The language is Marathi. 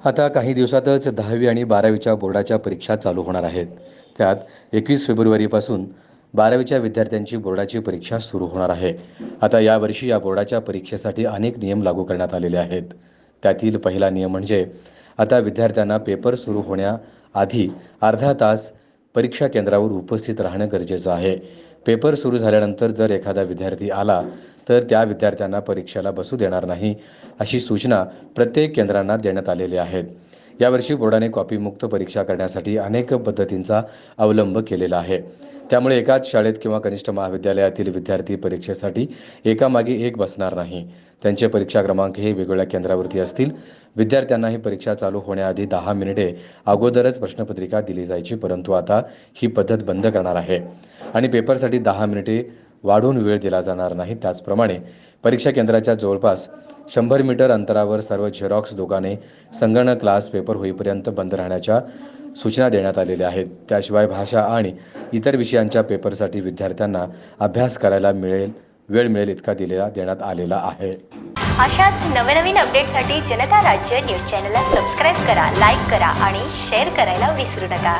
आता काही दिवसातच दहावी आणि बारावीच्या बोर्डाच्या परीक्षा चालू होणार आहेत. त्यात एकवीस फेब्रुवारीपासून बारावीच्या विद्यार्थ्यांची बोर्डाची परीक्षा सुरू होणार आहे. आता यावर्षी या बोर्डाच्या परीक्षेसाठी अनेक नियम लागू करण्यात आलेले आहेत. त्यातील पहिला नियम म्हणजे आता विद्यार्थ्यांना पेपर सुरू होण्याआधी अर्धा तास परीक्षा केंद्रावर उपस्थित राहणं गरजेचं आहे. पेपर सुरू झाल्यानंतर जर एखादा विद्यार्थी आला तर त्या विद्यार्थ्यांना परीक्षेला बसू देणार नाही अशी सूचना प्रत्येक केंद्रांना देण्यात आलेल्या आहेत. यावर्षी बोर्डाने कॉपीमुक्त परीक्षा करण्यासाठी अनेक पद्धतींचा अवलंब केलेला आहे. त्यामुळे एकाच शाळेत किंवा कनिष्ठ महाविद्यालयातील विद्यार्थी परीक्षेसाठी एकामागे एक बसणार नाही. त्यांचे परीक्षा क्रमांक हे वेगवेगळ्या केंद्रावरती असतील. विद्यार्थ्यांना ही परीक्षा चालू होण्याआधी दहा मिनिटे अगोदरच प्रश्नपत्रिका दिली जायची परंतु आता ही पद्धत बंद करणार आहे. आणि पेपरसाठी दहा मिनिटे वाढून वेळ दिला जाणार नाही. त्याचप्रमाणे परीक्षा केंद्राच्या जवळपास शंभर मीटर अंतरावर सर्व झेरॉक्स दुकाने संगणक क्लास पेपर होईपर्यंत बंद राहण्याच्या सूचना देण्यात आलेल्या आहेत. त्याशिवाय भाषा आणि इतर विषयांच्या पेपरसाठी विद्यार्थ्यांना अभ्यास करायला मिळेल वेळ मिळेल इतका दिलेला देण्यात आलेला आहे. अशाच नवनवीन अपडेटसाठी जनता राज्य न्यूज चॅनलला सबस्क्राईब करा लाईक करा आणि शेअर करायला विसरू नका.